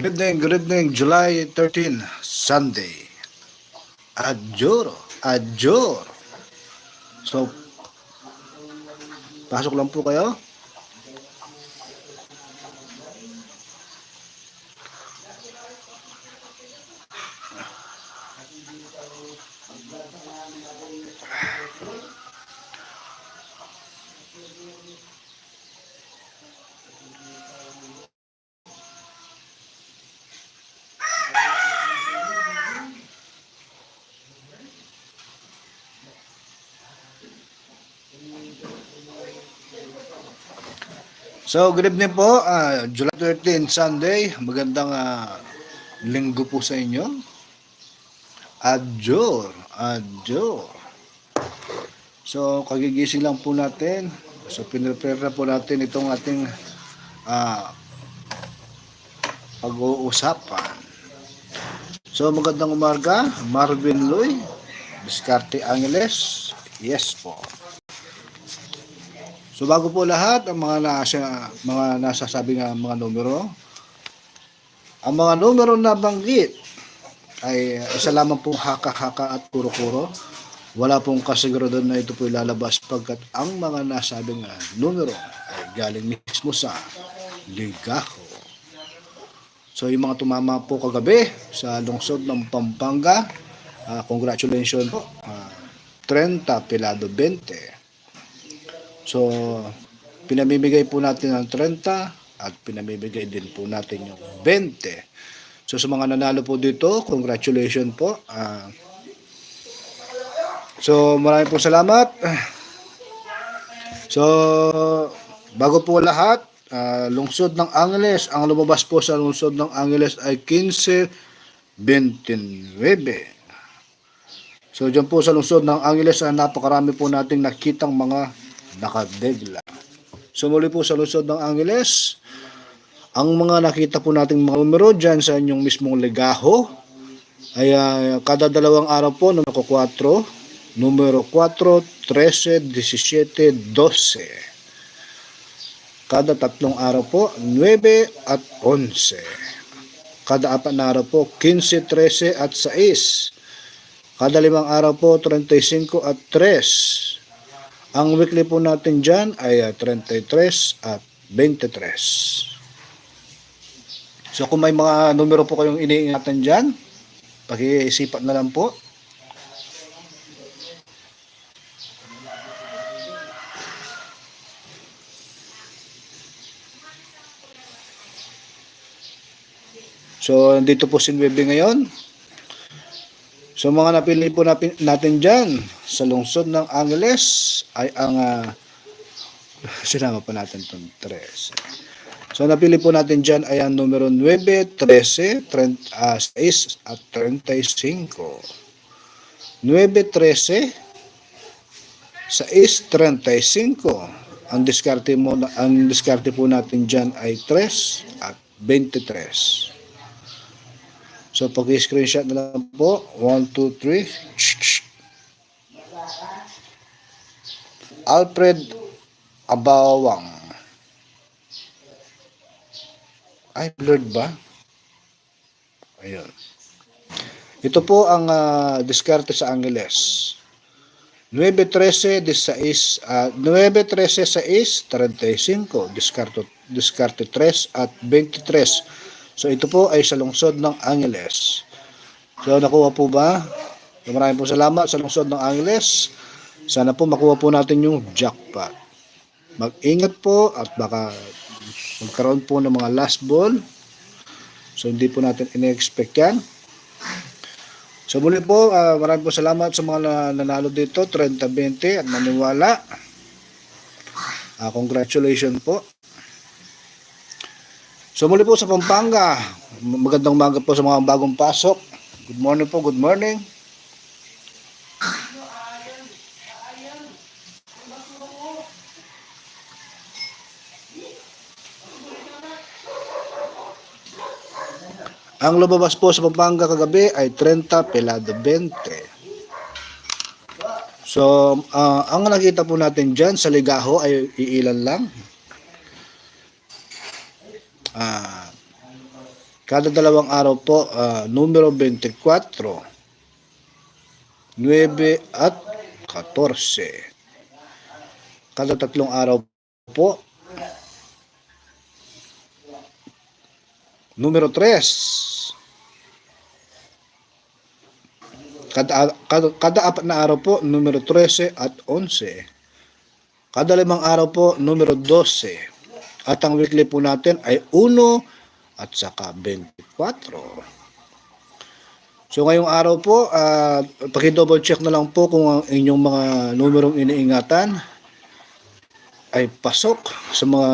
Good evening, good evening, July 13, Sunday. Adjoro, adjor. So, pasok lang po kayo. So, good evening po. ah, July 13, Sunday. Magandang ah, linggo po sa inyo. Adjor, adjor. So, kagigising lang po natin. So, pinrepare po natin itong ating ah, pag-uusapan. So, magandang umarga. Marvin Loy, Discarte Angeles. Yes po. So bago po lahat ang mga nasa mga nasasabi nga mga numero, ang mga numero na banggit ay isa lamang pong haka-haka at kuro-kuro. Wala pong kasiguraduhan na ito po ilalabas pagkat ang mga nasabing ah, numero ay galing mismo sa ligaho. So yung mga tumama po kagabi sa lungsod ng Pampanga, ah, congratulations po. Ah, 30 Pilado 20. So, pinamimigay po natin ang 30 at pinamimigay din po natin yung 20. So, sa mga nanalo po dito, congratulations po. Ah, so, maraming po salamat. So, bago po lahat, ah, lungsod ng Angeles, ang lumabas po sa lungsod ng Angeles ay 15-29. So, dyan po sa lungsod ng Angeles, ah, napakarami po nating nakitang mga nakadegla. So muli po sa lungsod ng Angeles, ang mga nakita po nating mga numero dyan sa inyong mismong legaho ay ah, kada dalawang araw po numero 4, numero 4, 13, 17, 12. Kada tatlong araw po, 9 at 11. Kada apat na araw po, 15, 13 at 6. Kada limang araw po, 35 at 3. Ang weekly po natin dyan ay ah, 33 at 23. So kung may mga numero po kayong iniingatan dyan, pakiisipan na lang po. So, dito po si Nuebe ngayon. So, mga napili po natin, dyan sa lungsod ng Angeles ay ang uh, sinama pa natin itong 13. So, napili po natin dyan ay ang numero 9, 13, 30, ah, 6 at 35. 9, 13, 6, 35. Ang diskarte mo ang diskarte po natin diyan ay 3 at 23. So, pag-screenshot na lang po. 1, 2, 3. Alfred Abawang. Ay, blurred ba? Ayun. Ito po ang ah, diskarte sa Angeles. 9-13, 16, ah, 9-13, 6, 35. Diskarte, diskarte 3 at 23. So ito po ay sa lungsod ng Angeles. So nakuha po ba? So, maraming po salamat sa lungsod ng Angeles. Sana po makuha po natin yung jackpot. Mag-ingat po at baka magkaroon po ng mga last ball. So hindi po natin in-expect yan. So muli po, ah, maraming po salamat sa mga na- nanalo dito, 30-20 at naniwala. Ah, congratulations po. So muli po sa Pampanga, magandang umaga po sa mga bagong pasok. Good morning po, good morning. Ang lumabas po sa Pampanga kagabi ay 30 pelado 20. So, ah, ang nakita po natin dyan sa ligaho ay iilan lang. Ah, Kada dalawang araw po, ah, numero 24, 9 at 14. Kada tatlong araw po, numero 3, Kada, kada, kada apat na araw po, numero 13 at 11. Kada limang araw po, numero 12. At ang weekly po natin ay 1 at saka 24. So ngayong araw po, uh, paki-double check na lang po kung ang inyong mga numerong iniingatan ay pasok sa mga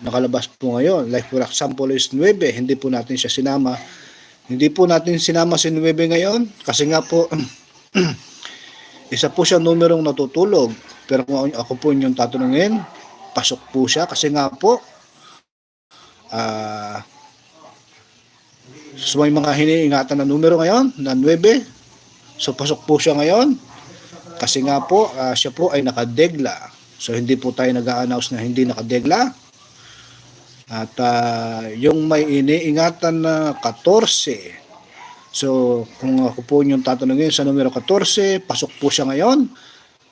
nakalabas po ngayon. Like for example is 9, hindi po natin siya sinama. Hindi po natin sinama si 9 ngayon kasi nga po isa po siya numerong natutulog. Pero kung ako po yung tatanungin, pasok po siya kasi nga po ah so may mga hiniingatan na numero ngayon na 9. So pasok po siya ngayon kasi nga po ah, siya po ay nakadegla. So hindi po tayo nag-a-announce na hindi nakadegla. At ah, yung may iniingatan na 14. So kung ako po yung tatanungin sa numero 14, pasok po siya ngayon.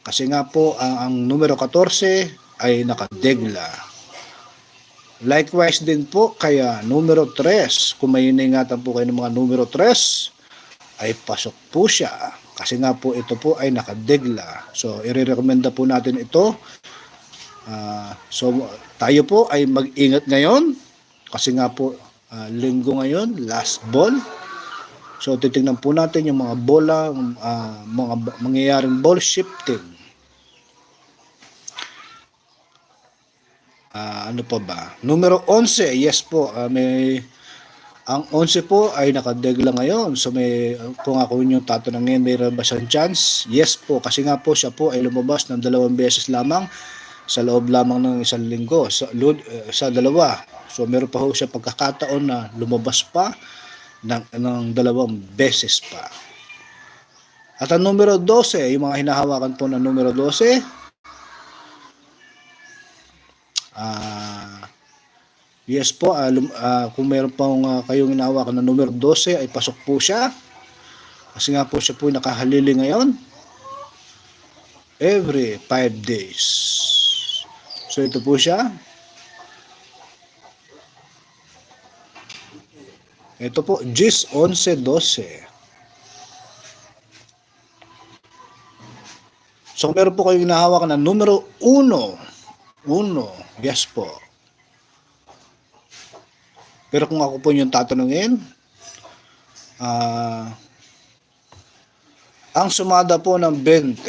Kasi nga po ang, ang numero 14 ay nakadegla. Likewise din po kaya numero 3, kung may iniingatan po kayo ng mga numero 3, ay pasok po siya. Kasi nga po ito po ay nakadegla. So i-recommenda po natin ito. Ah, so tayo po ay mag-ingat ngayon kasi nga po ah, linggo ngayon, last ball. So titingnan po natin yung mga bola, ah, mga mangyayaring ball shifting. Ah, ano pa ba? Numero 11, yes po, ah, may ang 11 po ay nakadegla ngayon. So may kung ako yung tatanungin, may ba siyang chance? Yes po, kasi nga po siya po ay lumabas ng dalawang beses lamang sa loob lamang ng isang linggo, sa, eh, sa dalawa. So meron pa ho siya pagkakataon na lumabas pa ng, ng dalawang beses pa. At ang numero 12, yung mga hinahawakan po ng numero 12, ah, yes po, ah, lum- ah, kung meron pang ah, kayong hinahawakan ng numero 12, ay pasok po siya. Kasi nga po siya po nakahalili ngayon. Every 5 days. So ito po siya. Ito po, 10, 11, 12. So meron po kayong hinahawakan ng numero 1. 1. Yes po. Pero kung ako po yung tatanungin, ah, ang sumada po ng 20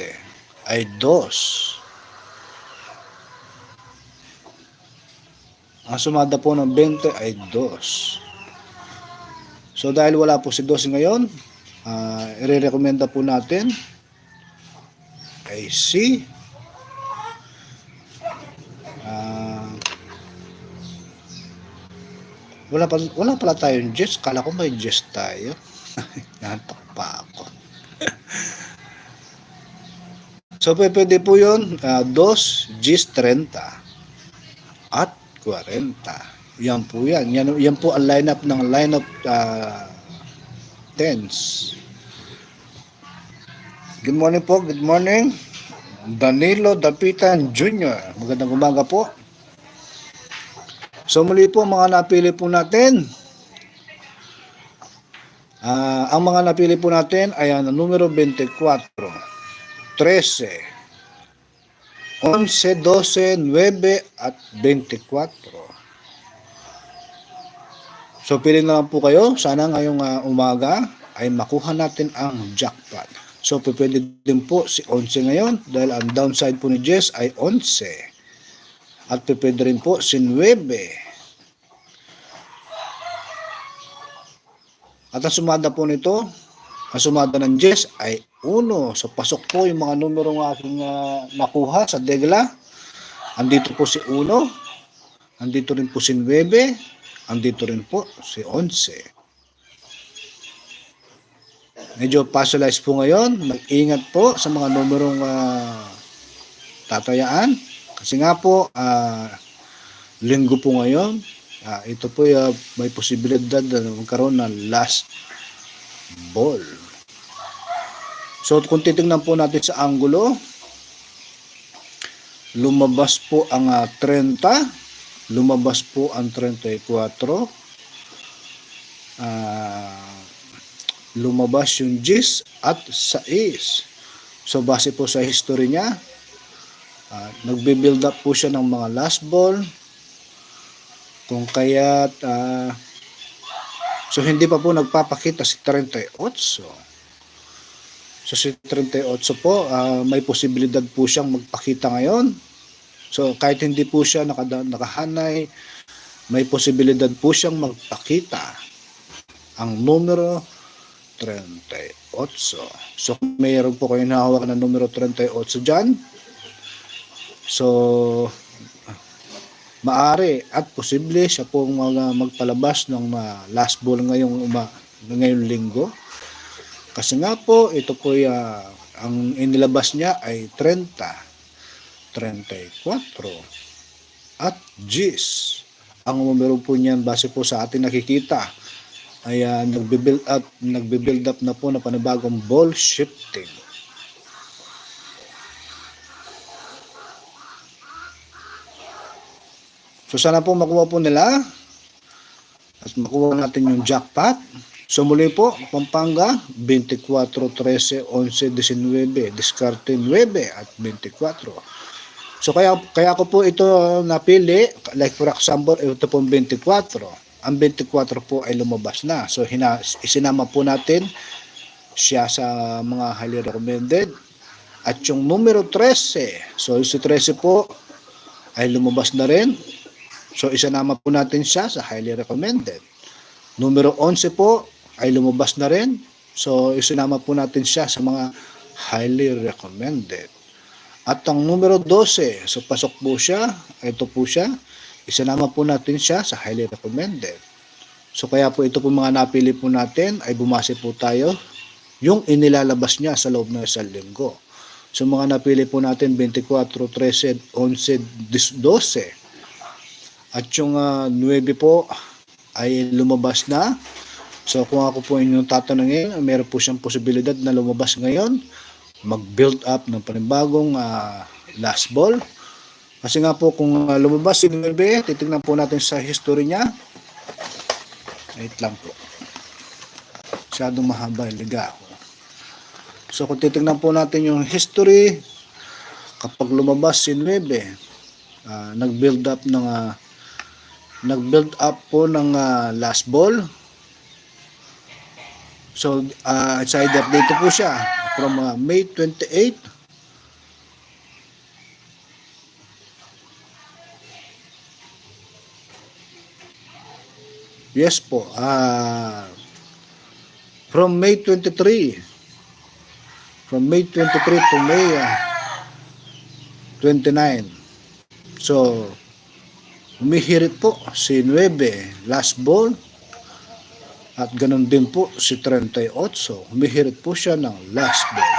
ay 2. Ang sumada po ng 20 ay 2. So dahil wala po si 12 ngayon, ah, i-recommenda po natin ay si wala pa wala pala tayong Jess. Kala ko may Jess tayo. Nantok pa ako. so pwe- pwede po yun. Uh, dos, Gis 30 at 40. Yan po yan. Yan, yan po ang lineup ng lineup uh, tens. Good morning po. Good morning. Danilo Dapitan Jr. Magandang umaga po. So muli po mga napili po natin. Ah, ang mga napili po natin ay ang numero 24, 13, 11, 12, 9 at 24. So pili na lang po kayo. Sana ngayong ah, umaga ay makuha natin ang jackpot. So pwede din po si 11 ngayon dahil ang downside po ni Jess ay 11. At pwede rin po si 9. At ang sumada po nito, ang sumada ng Jess ay 1. So pasok po yung mga numero ng aking ah, nakuha sa Degla. Andito po si 1. Andito rin po si 9. Andito rin po si 11. Medyo puzzleize po ngayon. Mag-ingat po sa mga numerong ah, tatayaan. Kasi nga po, ah, linggo po ngayon. Ah, ito po ah, may posibilidad na magkaroon ng last ball. So kung titingnan po natin sa angulo, lumabas po ang ah, 30, lumabas po ang 34, ah, lumabas yung 10 at 6. So base po sa history niya, ah, nagbe-build up po siya ng mga last ball, kung kaya't ah, so hindi pa po nagpapakita si 38. So si 38 po ah, may posibilidad po siyang magpakita ngayon. So kahit hindi po siya nakahanay, may posibilidad po siyang magpakita ang numero 38. So kung mayroon po kayo nahawak na numero 38 dyan, so maari at posible siya pong mga magpalabas ng ah, last ball ngayong uma, ngayong linggo. Kasi nga po, ito po ah, ang inilabas niya ay 30, 34 at 10. Ang numero po niyan base po sa ating nakikita ay uh, nagbe-build up nagbe-build up na po na panibagong ball shifting. So sana po makuha po nila at makuha natin yung jackpot. So muli po, Pampanga, 24, 13, 11, 19, diskarte 9 at 24. So kaya kaya ko po ito napili, like for example, ito po 24. Ang 24 po ay lumabas na. So hina, isinama po natin siya sa mga highly recommended. At yung numero 13, so yung si 13 po ay lumabas na rin. So isinama po natin siya sa highly recommended. Numero 11 po ay lumabas na rin. So isinama po natin siya sa mga highly recommended. At ang numero 12, so pasok po siya, ito po siya, isinama po natin siya sa highly recommended. So kaya po ito po mga napili po natin ay bumase po tayo yung inilalabas niya sa loob ng isang linggo. So mga napili po natin 24, 13, 11, 12. At yung uh, 9 po ay lumabas na. So kung ako po inyong tatanungin, meron po siyang posibilidad na lumabas ngayon, mag-build up ng panibagong uh, last ball. Kasi nga po kung uh, lumabas si 9, titignan po natin sa history niya. Wait lang po. Masyadong mahaba, liga ako. So kung titignan po natin yung history, kapag lumabas si 9, uh, nag-build up ng uh, nag-build up po ng uh, last ball. So, uh, side update po siya from uh, May 28 Yes po. Uh, from May 23 from May 23 to May uh, 29. So, umihirit po si 9 last ball at ganun din po si 38. Humihirit po siya ng last ball.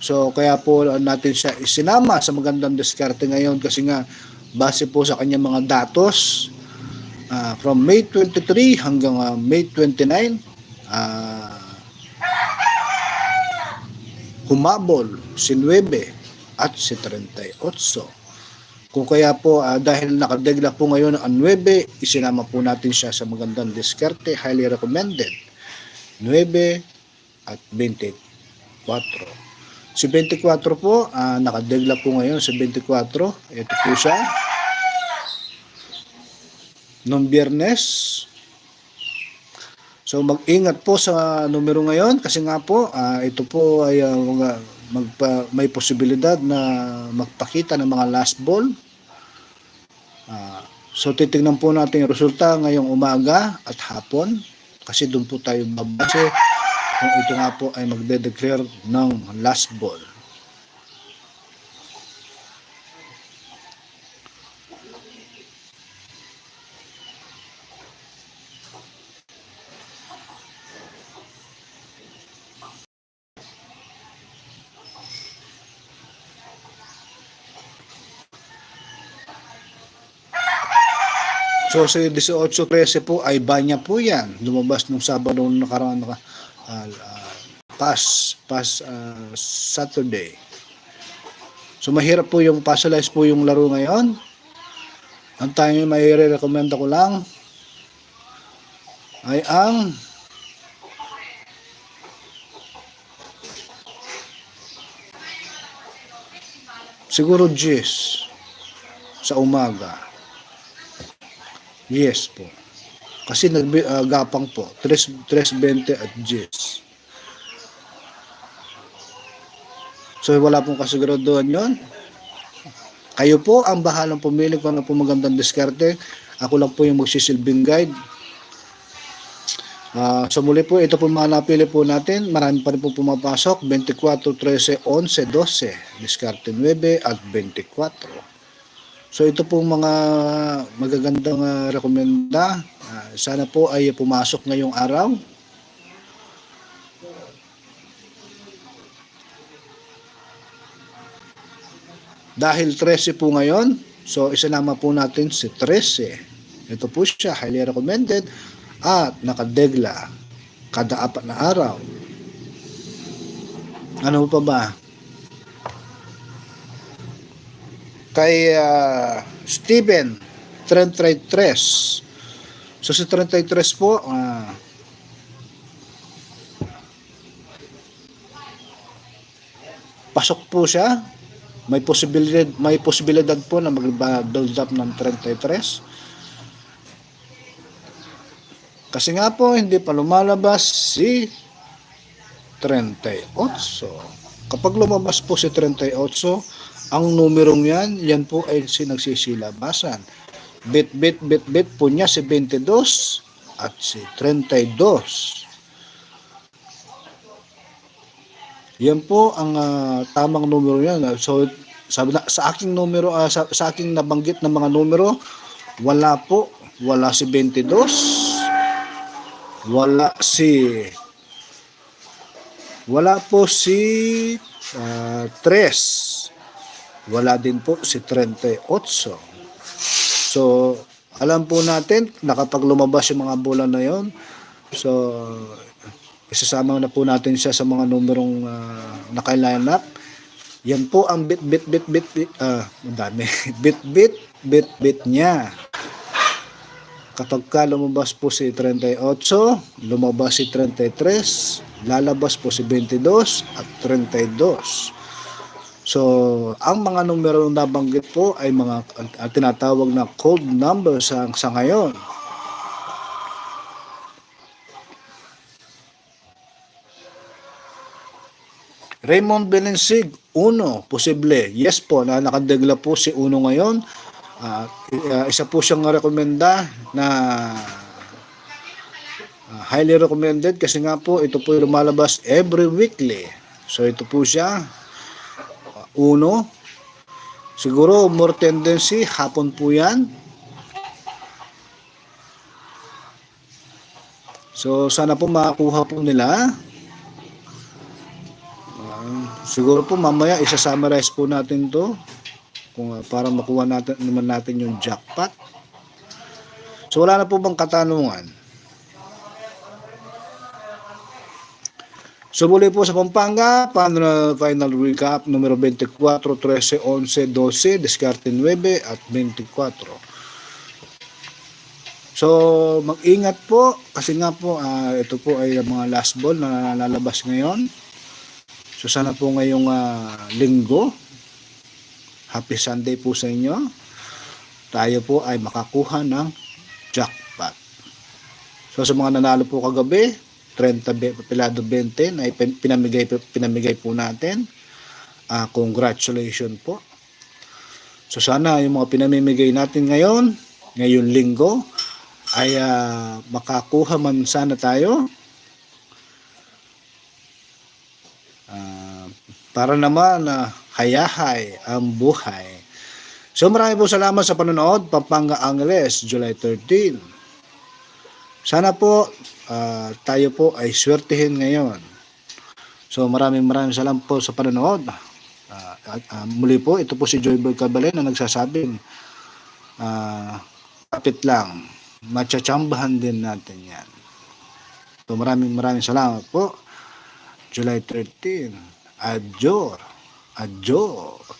So kaya po natin siya isinama sa magandang diskarte ngayon kasi nga base po sa kanyang mga datos uh, from May 23 hanggang uh, May 29 uh, humabol si 9 at si 38. Kung kaya po uh, dahil nakadegla po ngayon ang 9, isinama po natin siya sa magandang diskarte, highly recommended. 9 at 24. Si 24 po, uh, nakadegla po ngayon sa 24. Ito po siya. Noong biyernes. So mag-ingat po sa numero ngayon kasi nga po, uh, ito po ay uh, magpa, may posibilidad na magpakita ng mga last ball. Uh, so titingnan po natin yung resulta ngayong umaga at hapon kasi doon po tayo babase kung ito nga po ay magde-declare ng last ball. So sa 18.13 po ay banya po yan. Lumabas nung Sabado nung nakaraan naka, ah, ah, pas, pas ah, Saturday. So mahirap po yung puzzleize po yung laro ngayon. Ang tayo may recommend ko lang ay ang siguro G's sa umaga. Yes po. Kasi naggapang po. 3, 3.20 at G's. So wala pong kasiguraduhan yon. Kayo po ang bahalang pumili kung ano po magandang diskarte. Ako lang po yung magsisilbing guide. Ah, so muli po, ito po mga napili po natin. Marami pa rin po pumapasok. 24, 13, 11, 12. Diskarte 9 at 24. So ito po mga magagandang ah, rekomenda. Ah, sana po ay pumasok ngayong araw. Dahil 13 po ngayon, so isinama po natin si 13. Ito po siya, highly recommended at nakadegla kada apat na araw. Ano pa ba? Kay ah, Steven 33. So si 33 po, ah, pasok po siya. May posibilidad may posibilidad po na mag-build up ng 33 kasi nga po hindi pa lumalabas si 38 kapag lumabas po si 38 ang numerong yan yan po ay si nagsisilabasan bit bit bit bit po niya si 22 at si 32 Yan po ang ah, tamang numero yan. So sabi na, sa aking numero ah, sa, sa aking nabanggit na mga numero, wala po, wala si 22. Wala si wala po si ah, 3. Wala din po si 38. So, alam po natin na kapag lumabas yung mga bola na yon, so isasama na po natin siya sa mga numerong uh, naka-line up. Yan po ang bit bit bit bit bit ah, ang dami. bit bit bit bit niya. Kapag ka lumabas po si 38, lumabas si 33, lalabas po si 22 at 32. So, ang mga numero na nabanggit po ay mga uh, tinatawag na code numbers sa, sa ngayon. Raymond Belensig, uno, posible. Yes po, na nakadegla po si uno ngayon. Uh, isa po siyang rekomenda na uh, highly recommended kasi nga po ito po lumalabas every weekly. So ito po siya, uno. Siguro more tendency, hapon po yan. So sana po makakuha po nila. Siguro po mamaya isa-summarize po natin to kung uh, para makuha natin naman natin yung jackpot. So wala na po bang katanungan? So muli po sa Pampanga, na final recap numero 24, 13, 11, 12, diskarte 9 at 24. So mag-ingat po kasi nga po uh, ito po ay mga last ball na lalabas ngayon. So sana po ngayong uh, linggo, happy Sunday po sa inyo. Tayo po ay makakuha ng jackpot. So sa mga nanalo po kagabi, 30 pilado 20 na pinamigay pinamigay po natin. Uh, congratulations po. So sana yung mga pinamimigay natin ngayon, ngayon linggo, ay uh, makakuha man sana tayo para naman na uh, hayahay ang buhay. So marami po salamat sa panonood. Pampanga Angeles, July 13. Sana po uh, tayo po ay swertihin ngayon. So maraming maraming salamat po sa panonood. Uh, uh, muli po, ito po si Joyboy Cabalen na nagsasabing uh, malapit lang. Machachambahan din natin yan. So maraming maraming salamat po. July 13. Adjor. Adjor.